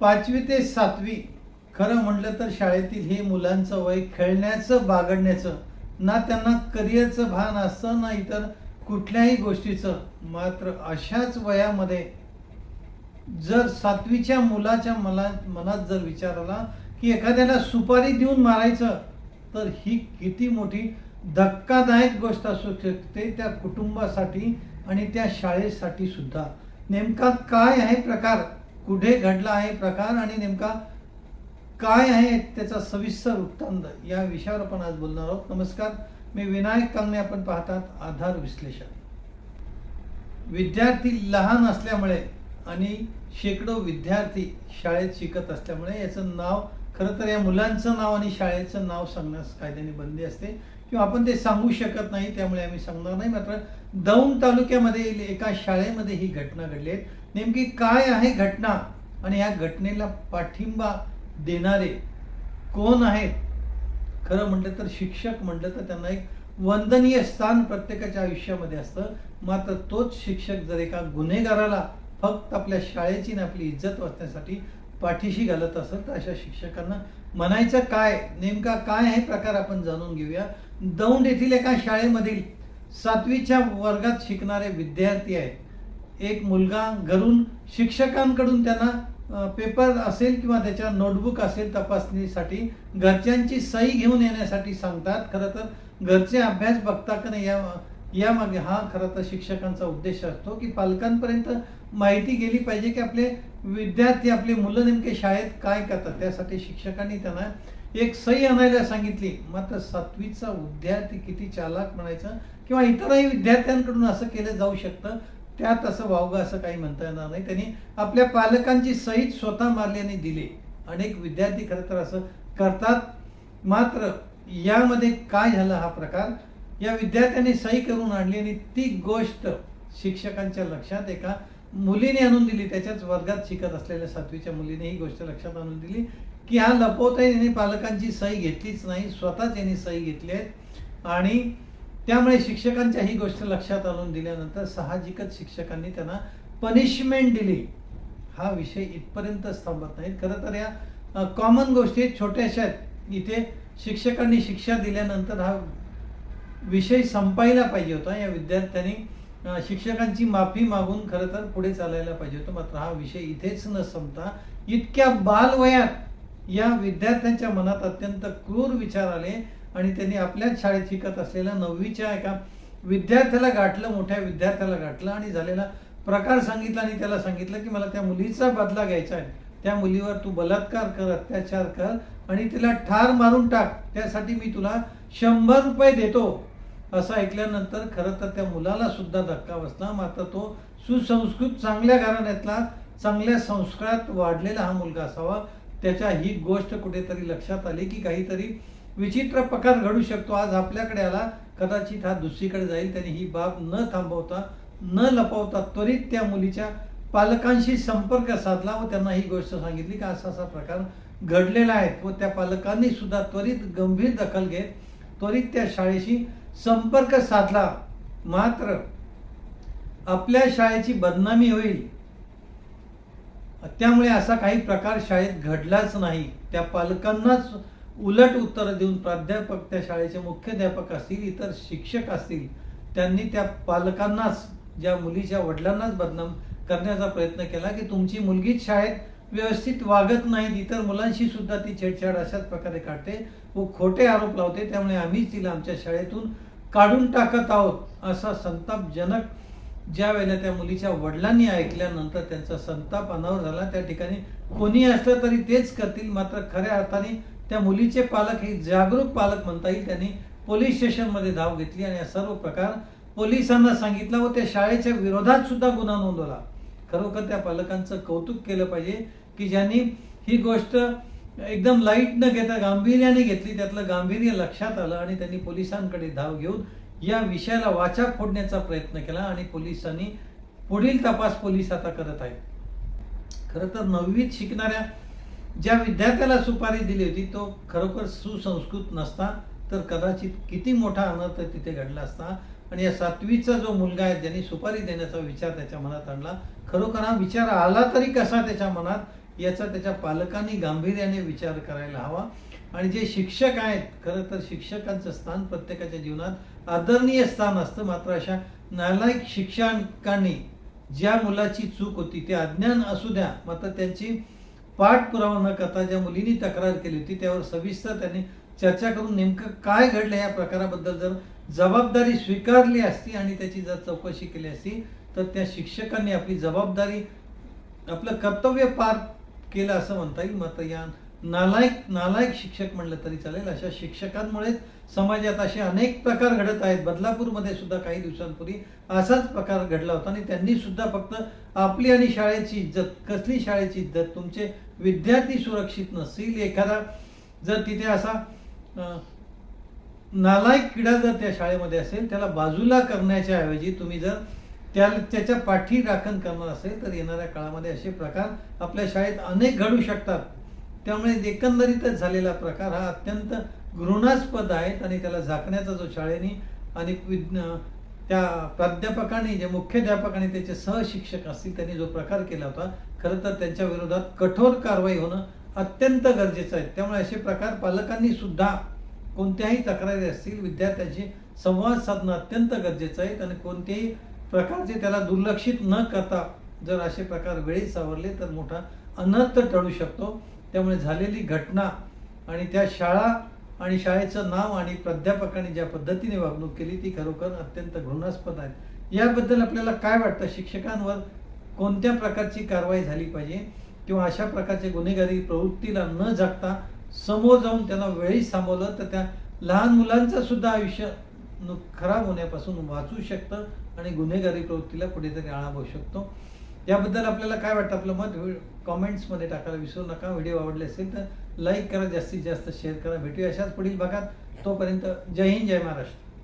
पाचवी ते सातवी. खरं म्हटलं तर शाळेतील हे मुलांचं वय खेळण्याचं बागडण्याचं ना त्यांना करिअरचं भान असतं ना इतर कुठल्याही गोष्टीचं मात्र अशाच वयामध्ये जर सातवीच्या मुलाच्या मला मनात जर विचार आला की एखाद्याला सुपारी देऊन मारायचं तर ही किती मोठी धक्कादायक गोष्ट असू शकते त्या कुटुंबासाठी आणि त्या शाळेसाठी सुद्धा. नेमका काय आहे प्रकार? कुठे घडला आहे प्रकार आणि नेमका काय आहे त्याचा सविस्तर वृत्तांत या विषयावर आपण आज बोलणार आहोत. नमस्कार मी विनायक कांगणे. आपण पाहतात आधार विश्लेषण. विद्यार्थी लहान असल्यामुळे आणि शेकडो विद्यार्थी शाळेत शिकत असल्यामुळे याचं नाव खरं तर या मुलांचं नाव आणि शाळेचं नाव सांगण्यास कायद्याने बंदी असते. किंवा आपण ते सांगू शकत नाही त्यामुळे आम्ही सांगणार नाही. मात्र दौंड तालुक्यामध्ये एका शाळेमध्ये ही घटना घडली आहे. नेमकी काय आहे घटना आणि या घटनेला पाठिंबा देणारे कोण आहेत? खरं म्हटलं तर शिक्षक म्हटलं तर त्यांना एक वंदनीय स्थान प्रत्येकाच्या आयुष्यामध्ये असतं. मात्र तोच शिक्षक जर एका गुन्हेगाराला फक्त आपल्या शाळेची आणि आपली इज्जत वाचण्यासाठी पाठीशी घालत असेल तर अशा शिक्षकांना म्हणायचं काय? नेमका काय हे प्रकार आपण जाणून घेऊया. दौंड येथील एका शाळेमधील सातवीच्या वर्गात शिकणारे विद्यार्थी आहेत. एक मुलगा घरून शिक्षकांकडून त्यांना पेपर असेल किंवा त्याच्या नोटबुक असेल तपासणीसाठी घरच्यांची सही घेऊन येण्यासाठी सांगतात. खरं तर घरचे अभ्यास बघता का नाही या यामागे हा खरं तर शिक्षकांचा उद्देश असतो की पालकांपर्यंत माहिती गेली पाहिजे की आपले विद्यार्थी आपले मुलं नेमके शाळेत काय करतात. त्यासाठी शिक्षकांनी त्यांना एक सही आणायला सांगितली. मात्र सातवीचा विद्यार्थी किती चालाक म्हणायचं किंवा इतरही विद्यार्थ्यांकडून असं केलं जाऊ शकतं त्यात असं वावगं असं काही म्हणता येणार नाही. त्यांनी आपल्या पालकांची सही स्वतः मारली आणि दिली. अनेक विद्यार्थी खरं तर असं करतात. मात्र यामध्ये काय झालं हा प्रकार? या विद्यार्थ्यांनी सही करून आणली आणि ती गोष्ट शिक्षकांच्या लक्षात एका मुलीने आणून दिली. त्याच्याच वर्गात शिकत असलेल्या सातवीच्या मुलीने ही गोष्ट लक्षात आणून दिली की हा लपवता यांनी पालकांची सही घेतलीच नाही स्वतःच यांनी सही घेतली आहे. आणि त्यामुळे शिक्षकांच्या ही गोष्ट लक्षात आणून दिल्यानंतर साहजिकच शिक्षकांनी त्यांना पनिशमेंट दिली. हा विषय इथपर्यंत थांबत नाहीत. खरं तर या कॉमन गोष्टी छोट्याशा आहेत. इथे शिक्षकांनी शिक्षा दिल्यानंतर हा विषय संपायला पाहिजे होता. या विद्यार्थ्यांनी शिक्षकांची माफी मागून खरं तर पुढे चालायला पाहिजे होतं. मात्र हा विषय इथेच न संपता इतक्या बालवयात या विद्यार्थ्यांच्या मनात अत्यंत क्रूर विचार आले आणि त्यांनी आपल्याच शाळेत शिकत असलेल्या नववीच्या एका विद्यार्थ्याला गाठलं मोठ्या विद्यार्थ्याला गाठलं आणि झालेला प्रकार सांगितला आणि त्याला सांगितलं की मला त्या मुलीचा बदला घ्यायचा आहे. त्या मुलीवर तू बलात्कार कर अत्याचार कर आणि तिला ठार मारून टाक. त्यासाठी मी तुला शंभर रुपये देतो. असं ऐकल्यानंतर खरं तर त्या मुलाला सुद्धा धक्का बसला. मात्र तो सुसंस्कृत चांगल्या घराण्यातला चांगल्या संस्कारात वाढलेला हा मुलगा असावा. त्याच्या ही गोष्ट कुठेतरी लक्षात आली की काहीतरी विचित्र प्रकार घडू शकतो. आज आपल्याकडे आला कदाचित हा दुसरीकडे जाईल. त्याने ही बाब न थांबवता न लपवता त्वरित त्या मुलीच्या पालकांशी संपर्क साधला व त्यांना ही गोष्ट सांगितली की असा असा प्रकार घडलेला आहे व त्या पालकांनी सुद्धा त्वरित गंभीर दखल घेत त्वरित त्या शाळेशी संपर्क साधला मात्र आपल्या शाळेची बदनामी होईल. त्यामुळे असा काही प्रकार शाळेत घडलाच नाही. त्या पालकांनाच उलट उत्तर देऊन प्राध्यापक त्या शाळेचे मुख्याध्यापक असतील इतर शिक्षक असतील त्यांनी त्या पालकांनाच ज्या मुलीच्या वडिलांनाच बदनाम करण्याचा प्रयत्न केला की तुमची मुलगीच शाळेत व्यवस्थित वागत नाही इतर मुलांशी सुद्धा ती छेडछाड अशाच प्रकारे काढते. व खोटे आरोप लावते त्यामुळे आम्हीच तिला आमच्या शाळेतून काढून टाकत आहोत असा संतापजनक ज्या वेळेला त्या मुलीच्या वडिलांनी ऐकल्यानंतर त्यांचा संताप अनावर झाला. त्या ठिकाणी कोणी असलं तरी तेच करतील मात्र खऱ्या अर्थाने त्या मुलीचे पालक हे जागरूक पालक म्हणता येईल. त्यांनी पोलीस स्टेशनमध्ये धाव घेतली आणि हा सर्व प्रकार पोलिसांना सांगितला व त्या शाळेच्या विरोधात सुद्धा गुन्हा नोंदवला. खरोखर त्या पालकांचं कौतुक केलं पाहिजे की ज्यांनी ही गोष्ट एकदम लाइट न घेता गांभीर्याने घेतली त्यातलं गांभीर्य लक्षात आलं आणि त्यांनी पोलिसांकडे धाव घेऊन या विषयाला वाचा फोडण्याचा प्रयत्न केला आणि पोलिसांनी पुढील तपास पोलीस आता करत आहेत. खरं तर नववीत शिकणाऱ्या ज्या विद्यार्थ्याला सुपारी दिली होती तो खरोखर सुसंस्कृत नसता तर कदाचित किती मोठा अनर्थ तिथे घडला असता. आणि या सातवीचा जो मुलगा आहे ज्यांनी सुपारी देण्याचा विचार त्याच्या मनात आणला खरोखर हा विचार आला तरी कसा त्याच्या मनात? याचा त्याच्या पालकांनी गांभीर्याने विचार करायला हवा. आणि जे शिक्षक आहेत खरं तर शिक्षकांचं स्थान प्रत्येकाच्या जीवनात आदरणीय स्थान असतं. मात्र अशा नालायक शिक्षकांनी ज्या मुलाची चूक होती ते अज्ञान असू द्या मात्र त्यांची पाठपुरावा न करता ज्या मुलींनी तक्रार केली होती त्यावर सविस्तर त्यांनी चर्चा करून नेमकं काय घडलं या प्रकाराबद्दल जर जबाबदारी स्वीकारली असती आणि त्याची जर चौकशी केली असती तर त्या शिक्षकांनी आपली जबाबदारी आपलं कर्तव्य पार केलं असं म्हणता येईल. मात्र या नालायक नालायक शिक्षक म्हणलं तरी चालेल. अशा शिक्षकांमुळेच समाजात असे अनेक प्रकार घडत आहेत. बदलापूरमध्ये सुद्धा काही दिवसांपूर्वी असाच प्रकार घडला होता आणि त्यांनी सुद्धा फक्त आपली आणि शाळेची इज्जत कसली शाळेची इज्जत तुमचे विद्यार्थी सुरक्षित नसतील एखादा जर तिथे असा नालायक किडा जर त्या शाळेमध्ये असेल त्याला बाजूला करण्याच्या ऐवजी तुम्ही जर त्या त्याच्या पाठी राखण करणार असेल तर येणाऱ्या काळामध्ये असे प्रकार आपल्या शाळेत अनेक घडू शकतात. त्यामुळे एकंदरीतच झालेला प्रकार हा अत्यंत घृणास्पद आहे आणि त्याला झाकण्याचा जो शाळेने आणि विज्ञ त्या प्राध्यापकांनी जे मुख्याध्यापकांनी त्याचे सहशिक्षक असतील त्यांनी जो प्रकार केला होता खरं तर त्यांच्या विरोधात कठोर कारवाई होणं अत्यंत गरजेचं आहे. त्यामुळे असे प्रकार पालकांनी सुद्धा कोणत्याही तक्रारी असतील विद्यार्थ्यांशी संवाद साधणं अत्यंत गरजेचं आहे आणि कोणत्याही प्रकारचे त्याला दुर्लक्षित न करता जर असे प्रकार वेळी सावरले तर मोठा अनर्थ टळू शकतो. त्यामुळे झालेली घटना आणि त्या शाळा आणि शाळेचं नाव आणि प्राध्यापकांनी ज्या पद्धतीने वागणूक केली ती खरोखर अत्यंत घृणास्पद आहे. याबद्दल आपल्याला काय वाटतं? शिक्षकांवर कोणत्या प्रकारची कारवाई झाली पाहिजे? किंवा अशा प्रकारचे गुन्हेगारी प्रवृत्तीला न जगता समोर जाऊन त्यांना वेळी थांबवलं तर त्या लहान मुलांचं सुद्धा आयुष्य खराब होण्यापासून वाचू शकतं आणि गुन्हेगारी प्रवृत्तीला कुठेतरी आळा बसू शकतो. याबद्दल आपल्याला काय वाटतं? आपलं मत कॉमेंट्समध्ये टाकायला विसरू नका. व्हिडिओ आवडले असेल तर लाईक करा जास्तीत जास्त शेअर करा. भेटूया अशाच पुढील भागात. तोपर्यंत जय हिंद जय महाराष्ट्र.